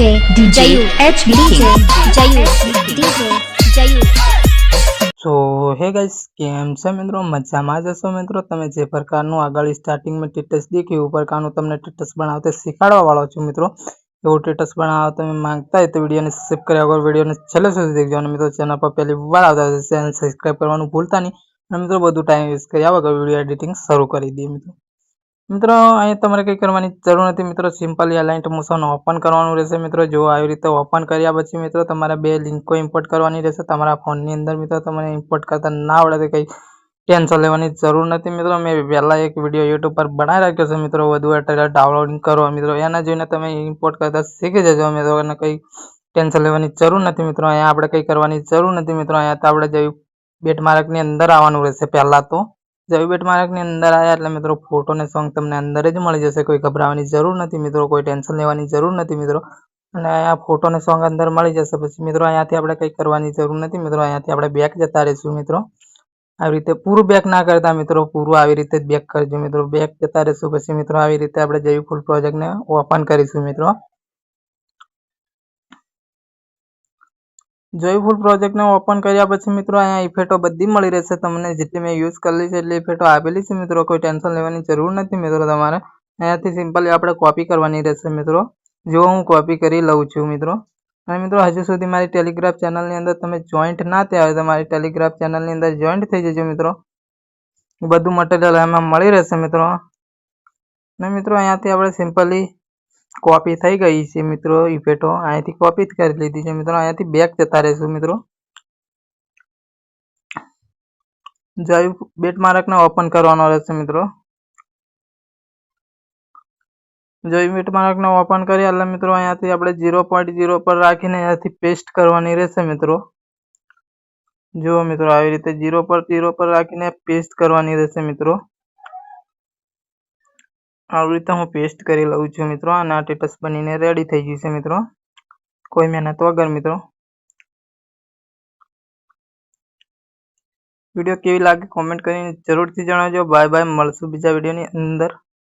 DJ DJ Jayu HB Jayu DJ Jayu સો હે guys કેમ છે મિત્રો? મજામાં જ હશો મિત્રો? તમે જે પ્રકારનું આગળ સ્ટાર્ટિંગમાં ટેટસ દેખ્યું એ પ્રકારનું તમને ટેટસ બનાવતા શીખવાડવા વાળો છું મિત્રો. એવો ટેટસ બનાવવા તમે માંગતા હોય તો વિડીયોને સબસ્ક્રાઈબ કર્યા વગર વિડીયોને છેલ્લે સુધી દેખજો. અને મિત્રો ચેનલ પર પહેલી વાર આવતા હશે તો ચેનલ સબસ્ક્રાઈબ કરવાનું ભૂલતા નહીં. અને મિત્રો બધું ટાઈમ વેસ્ટ કર્યા વગર વીડિયો એડિટિંગ શરૂ કરી દઈએ મિત્રો. મિત્રો, અહીંયા તમારે કંઈ કરવાની જરૂર નથી. મિત્રો સિમ્પલી આ લાઇટ મોશન ઓપન કરવાનું રહેશે. મિત્રો, જો આવી રીતે ઓપન કર્યા પછી, મિત્રો, તમારે બે લિંકો ઇમ્પોર્ટ કરવાની રહેશે. તમારા ફોનની અંદર, મિત્રો, તમને ઇમ્પોર્ટ કરતા ના આવડે તો કંઈ ટેન્શન લેવાની જરૂર નથી. મિત્રો, મેં પહેલાં એક વીડિયો યુટ્યુબ પર બનાવી રાખ્યો છે. મિત્રો, વધુ એટલે ડાઉનલોડિંગ કરો. મિત્રો, એના જોઈને તમે ઇમ્પોર્ટ કરતા શીખી જજો. મિત્રો અને કંઈ ટેન્શન લેવાની જરૂર નથી. મિત્રો, અહીંયા આપણે કંઈ કરવાની જરૂર નથી. મિત્રો, અહીંયા તો આપણે જેવી બેટ માર્કની અંદર આવવાનું રહેશે પહેલાં તો. જેવી બેટ માર્કની અંદર આવ્યા એટલે મિત્રો ફોટો ને સોંગ તમને અંદર જ મળી જશે. કોઈ ગભરાવાની જરૂર નથી મિત્રો, કોઈ ટેન્શન લેવાની જરૂર નથી મિત્રો. અને અહીંયા ફોટો ને સોંગ અંદર મળી જશે. પછી મિત્રો અહીંયાથી આપણે કંઈ કરવાની જરૂર નથી મિત્રો. અહીંયાથી આપણે બેક જતા રહીશું મિત્રો. આવી રીતે પૂરું બેક ના કરતા મિત્રો, પૂરું આવી રીતે જ બેક કરજો મિત્રો. બેક જતા રહીશું. પછી મિત્રો આવી રીતે આપણે જેવી ફૂલ પ્રોજેક્ટને ઓપન કરીશું મિત્રો. જોઈ ફૂલ પ્રોજેક્ટને ઓપન કર્યા પછી મિત્રો અહીંયા ઇફેક્ટો બધી મળી રહેશે તમને. જેટલી મેં યુઝ કરેલી છે એટલી ઇફેક્ટો આપેલી છે મિત્રો. કોઈ ટેન્શન લેવાની જરૂર નથી મિત્રો તમારે. અહીંયાથી સિમ્પલી આપણે કોપી કરવાની રહેશે મિત્રો. જો હું કોપી કરી લઉં છું મિત્રો. અને મિત્રો હજુ સુધી મારી ટેલિગ્રાફ ચેનલની અંદર તમે જોઈન્ટ ના થયા હોય તો મારી ટેલિગ્રાફ ચેનલની અંદર જોઈન્ટ થઈ જજો મિત્રો. બધું મટીરિયલ એમાં મળી રહેશે મિત્રો. અને મિત્રો અહીંયાથી આપણે સિમ્પલી કોપી થઈ ગઈ છે મિત્રો ઇફેટો અહીંયાથી કોપી જ કરી લીધી છે મિત્રો. અહીંયાથી બેક જતા રહેશું મિત્રો. જઈ બેટ માર્કને ઓપન કરવાનો રહેશે મિત્રો. જોઈ બેટ માર્કને ઓપન કરી એટલે મિત્રો અહીંયાથી આપણે ઝીરો પોઈન્ટ ઝીરો પર રાખીને અહીંયાથી પેસ્ટ કરવાની રહેશે મિત્રો. જુઓ મિત્રો, આવી રીતે ઝીરો પર ઝીરો પર રાખીને પેસ્ટ કરવાની રહેશે મિત્રો. આવી રીતે હું પેસ્ટ કરી લઉં છું મિત્રો. અને આ ટેટસ બનીને રેડી થઈ ગયું છે મિત્રો. કોઈ મહેનત વગર મિત્રો. વીડિયો કેવી લાગે કોમેન્ટ કરીને જરૂરથી જણાવજો. બાય બાય મળશું બીજા વિડીયોની અંદર.